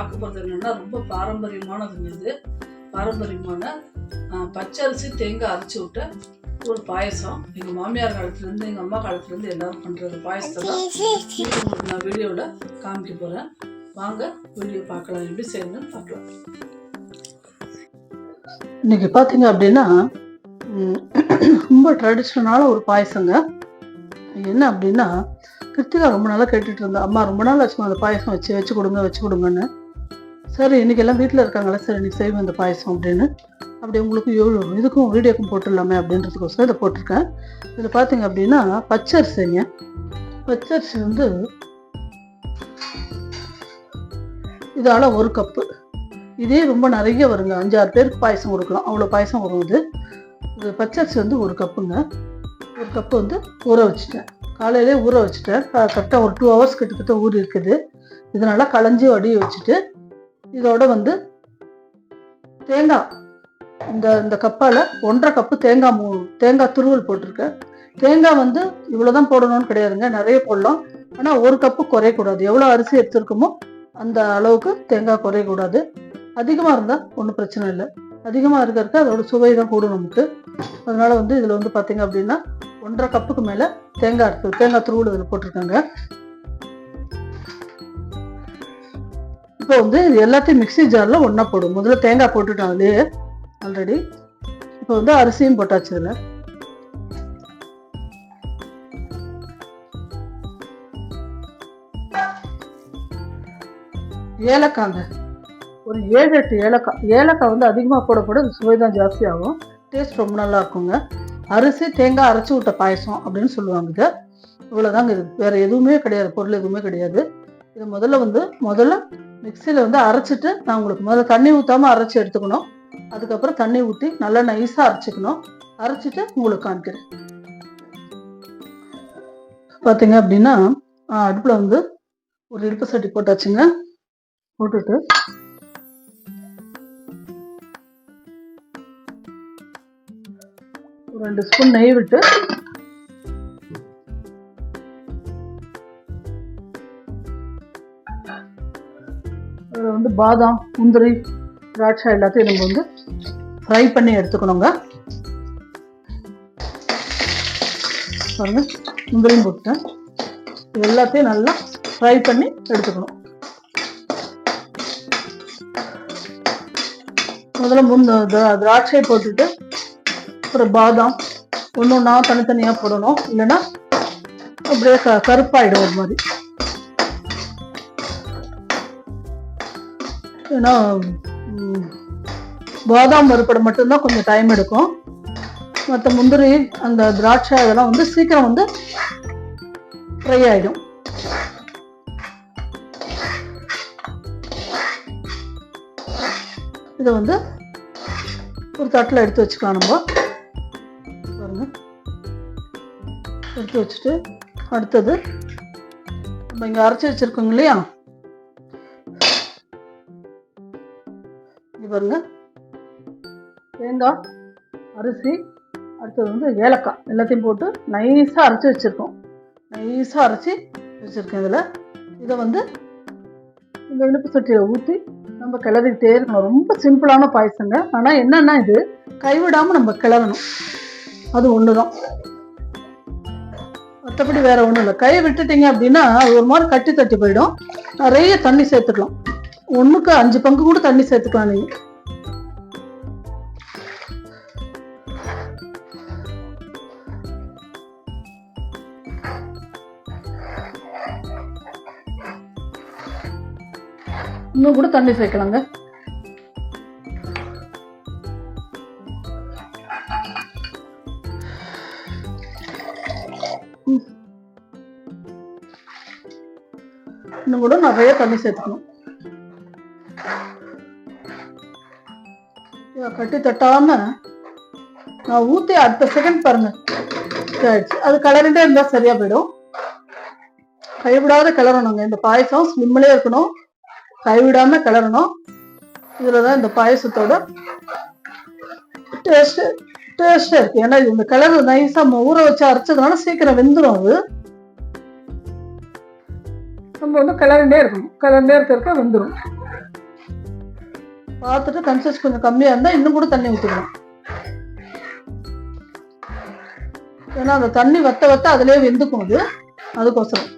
பார்க்க போகிறது என்னென்னா ரொம்ப பாரம்பரியமானதுங்க இது. பாரம்பரியமான பச்சரிசி தேங்காய் அரைச்சி விட்ட ஒரு பாயசம். எங்கள் மாமியார் காலத்துலேருந்து எங்கள் அம்மா காலத்துலேருந்து எல்லோரும் பண்ணுறது பாயசத்தை தான் உங்களுக்கு நான் வீடியோவில் காமிக்க போகிறேன் வாங்க வீடியோ பார்க்கலாம். எப்படி செய்யணும்னு பார்க்கலாம். இன்னைக்கு பார்த்தீங்க அப்படின்னா ரொம்ப ட்ரெடிஷ்னலான ஒரு பாயசங்க. என்ன அப்படின்னா கிருத்திகா ரொம்ப நாளாக கேட்டுட்டு இருந்தா அம்மா ரொம்ப நாள் ஆச்சுமா அந்த பாயசம் வச்சு வச்சு கொடுங்க வச்சு கொடுங்கன்னு. சரி இன்னைக்கு எல்லாம் வீட்டில் இருக்காங்களா சரி இன்றைக்கி செய்வோம் இந்த பாயசம் அப்படின்னு. அப்படி உங்களுக்கு எவ்வளோ இதுக்கும் வீடியோக்கும் போட்டுடலாமே அப்படின்றதுக்கோசரம் இதை போட்டிருக்கேன். இதில் பார்த்தீங்க அப்படின்னா பச்சரிசிங்க. பச்சரிசி வந்து இதால் ஒரு கப்பு. இதே ரொம்ப நிறைய வருங்க. அஞ்சாறு பேருக்கு பாயசம் கொடுக்கலாம். அவ்வளோ பாயசம் வரும் இது. இது பச்சரிசி வந்து ஒரு கப்புங்க. ஒரு கப்பு வந்து ஊற வச்சுட்டேன். காலையிலே ஊற வச்சுட்டேன். கரெக்டாக ஒரு டூ ஹவர்ஸ் கிட்டத்தட்ட ஊறி இருக்குது. இதனால் களைஞ்சி வடிய வச்சுட்டு இதோட வந்து தேங்காய் இந்த இந்த கப்பால் ஒன்றரை கப்பு தேங்காய் மூ தேங்காய் துருவல் போட்டிருக்கேன் தேங்காய் வந்து இவ்வளோதான் போடணும்னு கிடையாதுங்க நிறைய போடலாம். ஆனால் ஒரு கப்பு குறையக்கூடாது. எவ்வளோ அரிசி எடுத்துருக்கோமோ அந்த அளவுக்கு தேங்காய் குறையக்கூடாது. அதிகமாக இருந்தால் ஒன்றும் பிரச்சனை இல்லை. அதிகமாக இருக்கிறதுக்கு அதோட சுவை தான் கூடும் நமக்கு. அதனால வந்து இதில் வந்து பார்த்தீங்க அப்படின்னா ஒன்றரை கப்புக்கு மேலே தேங்காய் இருக்கு. தேங்காய் துருவல் இதில் போட்டிருக்காங்க. இப்போ வந்து எல்லாத்தையும் மிக்ஸி ஜாரில் ஒன்றா போடும். முதல்ல தேங்காய் போட்டுட்டோம் அதுலேயே ஆல்ரெடி இப்போ வந்து அரிசியும் போட்டாச்சு இதில். ஏலக்காங்க. ஒரு ஏழு எட்டு ஏலக்காய். ஏலக்காய் வந்து அதிகமாக போட போட சுவை தான் ஜாஸ்தி ஆகும். டேஸ்ட் ரொம்ப நல்லா இருக்குங்க. அரிசி தேங்காய் அரைச்சி விட்ட பாயசம் அப்படின்னு சொல்லுவாங்க இது. இவ்வளோதாங்க இது. வேற எதுவுமே கிடையாது. பொருள் எதுவுமே கிடையாது. இது முதல்ல வந்து முதல்ல மிக்சியில் வந்து அரைச்சிட்டு நான் உங்களுக்கு முதல்ல தண்ணி ஊற்றாம அரைச்சி எடுத்துக்கணும். அதுக்கப்புறம் தண்ணி ஊற்றி நல்லா நைஸாக அரைச்சிக்கணும். அரைச்சிட்டு உங்களுக்கு காமிக்கிறேன். பார்த்தீங்க அப்படின்னா அடுப்பில் வந்து ஒரு இடுப்பு சட்டி போட்டாச்சுங்க போட்டுட்டு ஒரு ரெண்டு ஸ்பூன் நெய் விட்டு வந்து பாதாம் முந்திரி திராட்சை எல்லாத்தையும் நம்ம வந்து ஃப்ரை பண்ணி எடுத்துக்கணுங்க. பாருங்க முந்திரியும் போட்டேன் எல்லாத்தையும் நல்லா ஃப்ரை பண்ணி எடுத்துக்கணும். முதல்ல முந்த திராட்சையை போட்டுட்டு அப்புறம் பாதாம் ஒன்று ஒன்றா தனித்தனியாக போடணும். இல்லைன்னா அப்படியே க கருப்பாயிடும் ஒரு மாதிரி. ஏன்னா பாதாம் வறுப்படை மட்டும்தான் கொஞ்சம் டைம் எடுக்கும். மற்ற முந்திரி அந்த திராட்சை அதெல்லாம் வந்து சீக்கிரம் வந்து ஃப்ரை ஆகிடும் இதை வந்து ஒரு தட்டில் எடுத்து வச்சுக்கலாம் நம்ம. பாருங்க. எடுத்து வச்சுட்டு அடுத்தது நம்ம இங்கே அரைச்சி வச்சிருக்கோங்க இல்லையா? எடுத்து பாருங்க. தேங்காய் அரிசி அடுத்தது வந்து ஏலக்காய். எல்லாத்தையும் போட்டு நைஸாக அரைச்சி வச்சுருக்கோம். நைஸாக அரைச்சி வச்சுருக்கேன் இதில். இதை வந்து இந்த இனிப்பு சட்டியை ஊற்றி நம்ம கிளறிக்கிட்டே இருக்கணும். ரொம்ப சிம்பிளான பாயசங்க. ஆனால் என்னன்னா இது கைவிடாமல் நம்ம கிளறணும். அது ஒன்று தான் மற்றபடி வேற ஒன்றும் இல்லை. கை விட்டுட்டீங்க அப்படின்னா ஒரு மாதிரி கட்டி தட்டி போயிடும். நிறைய தண்ணி சேர்த்துக்கலாம். ஒன்றுக்கு அஞ்சு பங்கு கூட தண்ணி சேர்த்துக்கலாம் நீங்கள் இன்னும் கூட தண்ணி சேர்க்கலாங்க. இன்னும் கூட நிறைய தண்ணி சேர்த்துக்கணும். கட்டி தட்டாம நான் ஊத்தி அடுத்த செகண்ட் பாருங்க. அது கலரிட்டே இருந்தா சரியா போயிடும். கைவிடாத கிளறணுங்க. இந்த பாயசம் ஸ்லிம்லேயே இருக்கணும். கைவிடாம கிளறணும். இதுலதான் இந்த பாயசத்தோட டேஸ்ட் டேஸ்டா இருக்கு. ஏன்னா இந்த கலர் நைஸா ஊற வச்சு அரைச்சதுனால சீக்கிரம் வெந்துடும் அது. நம்ம வந்து கிளறிண்டே இருக்கணும். கிளறிண்டே இருக்க இருக்க வெந்துடும் பார்த்துட்டு கன்சஸ் கொஞ்சம் கம்மியாக இருந்தால் இன்னும் கூட தண்ணி ஊற்றிடலாம் ஏன்னா அந்த தண்ணி வத்த வத்த அதுலயே வெந்துக்கும் அது. அதுக்கோசரம்.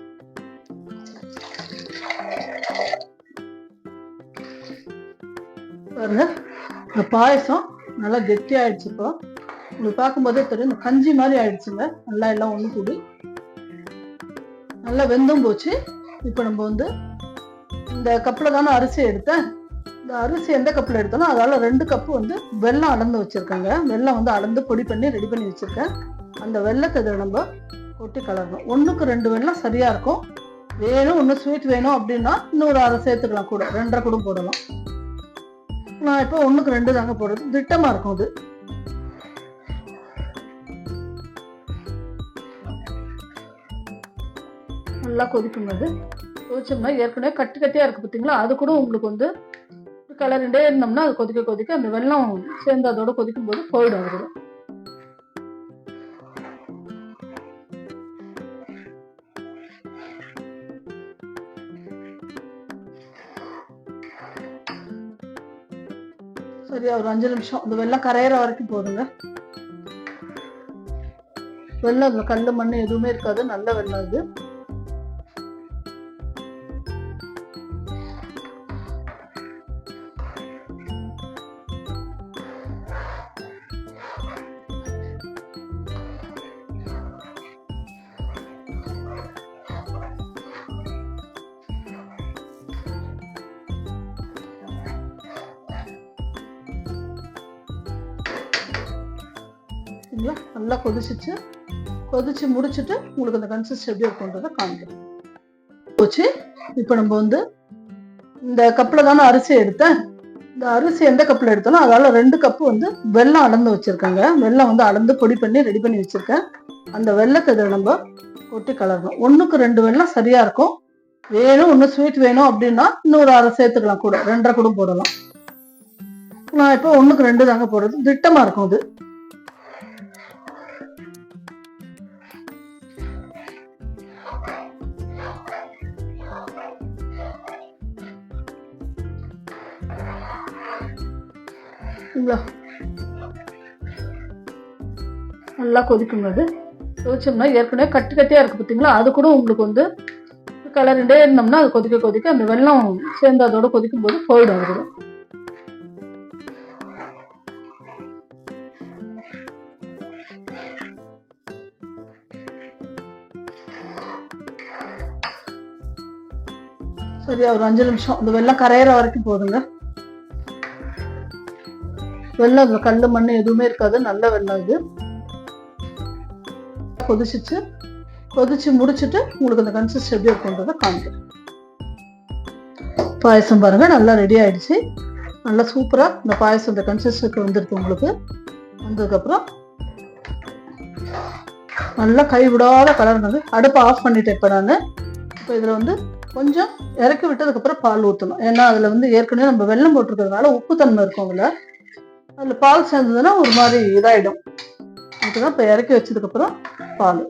பாருங்க இந்த பாயசம் நல்லா கெட்டி ஆயிடுச்சு இப்போ. உங்களுக்கு பார்க்கும்போதே தெரியும் இந்த கஞ்சி மாதிரி ஆயிடுச்சுங்க. நல்லா எல்லாம் ஒன்று கூடி நல்லா வெந்தும் போச்சு. இப்போ நம்ம வந்து இந்த கப்பில் தானே அரிசி எடுத்தேன். இந்த அரிசி எந்த கப்பில் எடுத்தாலும் அதால் ரெண்டு கப்பு வந்து வெல்லம் அளந்து வச்சுருக்கேங்க. வெல்லம் வந்து அளந்து பொடி பண்ணி ரெடி பண்ணி வச்சுருக்கேன். அந்த வெள்ளத்தை இதை நம்ம கொட்டி கலரணும். ஒன்றுக்கு ரெண்டு வெள்ளம் சரியாக இருக்கும். வேணும் ஒன்று ஸ்வீட் வேணும் அப்படின்னா இன்னொரு அரை சேர்த்துக்கலாம் கூட. ரெண்டரை கூட போடலாம். நான் இப்போ ஒன்றுக்கு ரெண்டு தாங்க போடுறது. திட்டமாக இருக்கும் அது. நல்லா கொதிக்குங்க அது. கொதிச்சோம்னா ஏற்கனவே கட்டி கட்டியாக இருக்குது பார்த்தீங்களா அது கூட உங்களுக்கு வந்து கலரிண்டே இருந்தோம்னா அது கொதிக்க கொதிக்க அந்த வெள்ளம் சேர்ந்து அதோட கொதிக்கும் போது போயிடும் அது. சரியா ஒரு அஞ்சு நிமிஷம். அந்த வெள்ளம் கரையிற வரைக்கும் போதுங்க. வெள்ளம் கல்லு மண்ணு எதுவுமே இருக்காது. நல்ல வெள்ளம் இது சரிங்களா? நல்லா கொதிச்சிச்சு கொதிச்சு முடிச்சுட்டு உங்களுக்கு அந்த கன்சிஸ்ட் எப்படி இருக்குன்றதை காமிக்கிறேன். போச்சு. இப்போ நம்ம வந்து இந்த கப்பில் தானே அரிசி எடுத்தேன். இந்த அரிசி எந்த கப்பில் எடுத்தாலும் அதால் ரெண்டு கப்பு வந்து வெள்ளம் அளந்து வச்சுருக்கேங்க. வெல்லம் வந்து அளந்து பொடி பண்ணி ரெடி பண்ணி வச்சுருக்கேன். அந்த வெள்ளத்தை இதை நம்ம கொட்டி கலரணும். ஒன்றுக்கு ரெண்டு வெள்ளம் சரியாக இருக்கும். வேணும் இன்னும் ஸ்வீட் வேணும் அப்படின்னா இன்னொரு அரை சேர்த்துக்கலாம் கூட. ரெண்டரை கூட போடலாம். நான் இப்போ ஒன்றுக்கு ரெண்டு தாங்க போடுறது. திட்டமாக இருக்கும் அது. இவ்வளோ நல்லா கொதிக்குங்க அது. கொதிச்சோம்னா ஏற்கனவே கட்டு கட்டியாக இருக்குது பார்த்தீங்களா அது கூட உங்களுக்கு வந்து கலருண்டே இருந்தோம்னா அது கொதிக்க கொதிக்க அந்த வெள்ளம் சேர்ந்து அதோட கொதிக்கும் போது போயிடும் அது கூட ஒரு அஞ்சு நிமிஷம். அந்த வெள்ளம் கரையிற வரைக்கும் போதுங்க. வெள்ளம் கல் கல்லு மண்ணு எதுவுமே இருக்காது. நல்ல வெள்ளம் இது. கொதிச்சிச்சு. கொதிச்சு முடிச்சுட்டு உங்களுக்கு அந்த கன்சிஸ்ட் எப்படி இருக்குன்றதை காமிக்கிறேன். பாயசம் பாருங்க நல்லா ரெடி ஆயிடுச்சு. நல்லா சூப்பரா இந்த பாயசம் இந்த கன்சிஸ்டுக்கு வந்துருக்கு உங்களுக்கு. வந்ததுக்கப்புறம் நல்லா கை விடாத வந்து அடுப்பை ஆஃப் பண்ணிட்டேன் இப்போ நான். இப்போ இதில் வந்து கொஞ்சம் இறக்கி விட்டதுக்கப்புறம் பால் ஊற்றணும் ஏன்னா அதில் வந்து ஏற்கனவே நம்ம வெள்ளம் போட்டிருக்கிறதுனால உப்புத்தன்மை இருக்கும் அதில். அதில் பால் சேர்ந்ததுன்னா ஒரு மாதிரி இதாயிடும். அதுதான் இப்போ இறக்கி வச்சதுக்கப்புறம் பால்.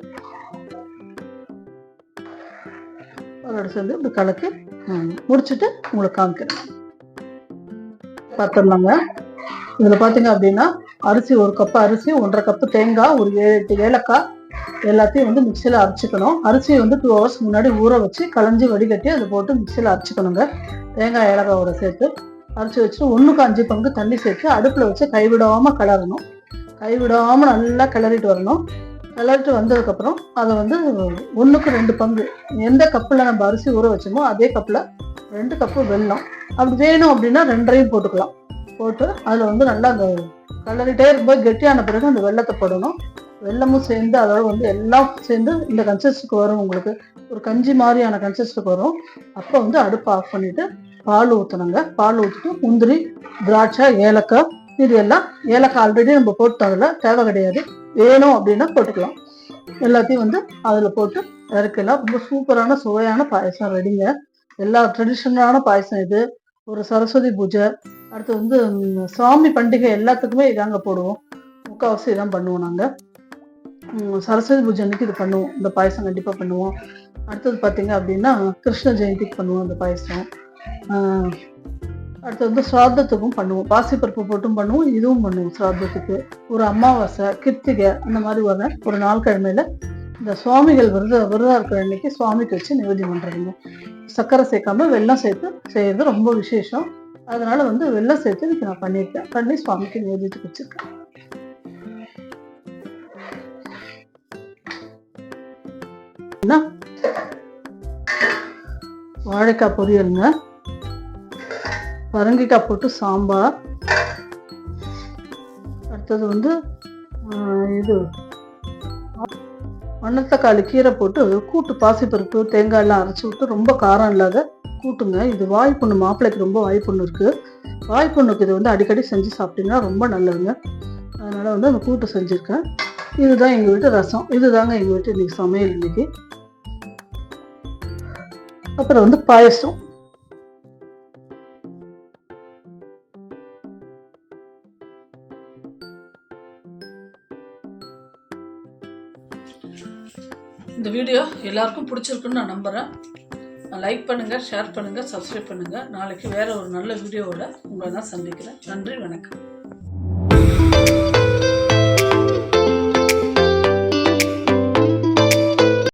பாலோட சேர்ந்து இப்படி கலக்கி முடிச்சுட்டு உங்களுக்கு காமிக்கிறேன். பார்த்துடலாங்க இதில் பார்த்தீங்க அப்படின்னா அரிசி ஒரு கப்பு அரிசி ஒன்றரை கப்பு தேங்காய் ஒரு ஏழு எட்டு ஏலக்காய் எல்லாத்தையும் வந்து மிக்சியில் அரைச்சிக்கணும். அரிசியை வந்து டூ ஹவர்ஸ் முன்னாடி ஊற வச்சு களைஞ்சி வடிகட்டி அதை போட்டு மிக்சியில் அரைச்சிக்கணுங்க. தேங்காய் ஏலக்காவோட சேர்த்து. அரைச்சி வச்சுட்டு ஒன்றுக்கு அஞ்சு பங்கு தண்ணி சேர்த்து அடுப்பில் வச்சு கைவிடாமல் கிளறணும். கைவிடாமல் நல்லா கிளறிட்டு வரணும். கிளறிட்டு வந்ததுக்கப்புறம் அதை வந்து ஒன்றுக்கு ரெண்டு பங்கு எந்த கப்பில் நம்ம அரிசி ஊற வச்சோமோ அதே கப்பில் ரெண்டு கப்பு வெல்லம். அப்படி வேணும் அப்படின்னா ரெண்டரையும் போட்டுக்கலாம். போட்டு அதில் வந்து நல்லா அந்த கிளறிட்டே இருக்கும்போது கெட்டியான பிறகு அந்த வெள்ளத்தை போடணும். வெல்லமும் சேர்ந்து அதோட வந்து எல்லாம் சேர்ந்து இந்த கன்சிஸ்டுக்கு வரும் உங்களுக்கு. ஒரு கஞ்சி மாதிரியான கன்சிஸ்டுக்கு வரும். அப்போ வந்து அடுப்பை ஆஃப் பண்ணிவிட்டு பால் ஊற்றணுங்க பால் ஊற்றிட்டு முந்திரி திராட்சை ஏலக்காய் இது எல்லாம் ஏலக்காய் ஆல்ரெடி நம்ம போட்டு அதில் தேவை கிடையாது. வேணும் அப்படின்னா போட்டுக்கலாம். எல்லாத்தையும் வந்து அதில் போட்டு இறக்கலாம் ரொம்ப சூப்பரான சுவையான பாயசம் ரெடிங்க. எல்லா ட்ரெடிஷ்னலான பாயசம் இது. ஒரு சரஸ்வதி பூஜை. அடுத்து வந்து சாமி பண்டிகை எல்லாத்துக்குமே இதாங்க போடுவோம். முக்கால்வாசி இதான் பண்ணுவோம் நாங்கள் சரஸ்வதி பூஜை அன்னைக்கு இது பண்ணுவோம். இந்த பாயசம் கண்டிப்பாக பண்ணுவோம். அடுத்தது பார்த்தீங்க அப்படின்னா கிருஷ்ண ஜெயந்திக்கு பண்ணுவோம் இந்த பாயசம். அடுத்து வந்து சிராத்தத்துக்கும் பண்ணுவோம். பாசிப்பருப்பு போட்டும் பண்ணுவோம். இதுவும் பண்ணுவோம் சிராத்தத்துக்கு ஒரு அமாவாசை கிருத்திகை அந்த மாதிரி வர ஒரு நாள் கிழமையில இந்த சுவாமிகள் விரத விரதம் இருக்கிற அன்னைக்கு சுவாமிக்கு வச்சு நிவேதியம் பண்ணுறதுங்க சர்க்கரை சேர்க்காம வெள்ளம் சேர்த்து செய்யறது ரொம்ப விசேஷம். அதனால வந்து வெள்ளம் சேர்த்து இன்னைக்கு நான் பண்ணியிருக்கேன். பண்ணி சுவாமிக்கு நிவேதியத்துக்கு வச்சிருக்கேன். என்ன? வாழைக்காய் பொரியலுங்க. பரங்கிக்காய் போட்டு சாம்பார். அடுத்தது வந்து இது மணத்தக்காளி கீரை போட்டு கூட்டு பாசிப்பருப்பு தேங்காய் எல்லாம் அரைச்சி விட்டு ரொம்ப காரம் இல்லாத கூட்டுங்க. இது வாய்ப்புண்ணு மாப்பிள்ளைக்கு ரொம்ப வாய்ப்புண்ணு இருக்கு. வாய்ப்புண்ணுக்கு இது வந்து அடிக்கடி செஞ்சு சாப்பிட்டீங்கன்னா ரொம்ப நல்லதுங்க. அதனால வந்து அந்த கூட்டு செஞ்சுருக்கேன். இதுதான் எங்கள் வீட்டு ரசம். இதுதாங்க எங்கள் வீட்டு இன்னைக்கு சமையல் இன்னைக்கு. அப்புறம் வந்து பாயசம். இந்த வீடியோ எல்லாருக்கும் பிடிச்சிருக்குன்னு நான் நம்புகிறேன் லைக் பண்ணுங்கள் ஷேர் பண்ணுங்கள் சப்ஸ்கிரைப் பண்ணுங்கள் நாளைக்கு வேறு ஒரு நல்ல வீடியோவோட உங்களை நான் சந்திக்கிறேன். நன்றி வணக்கம்.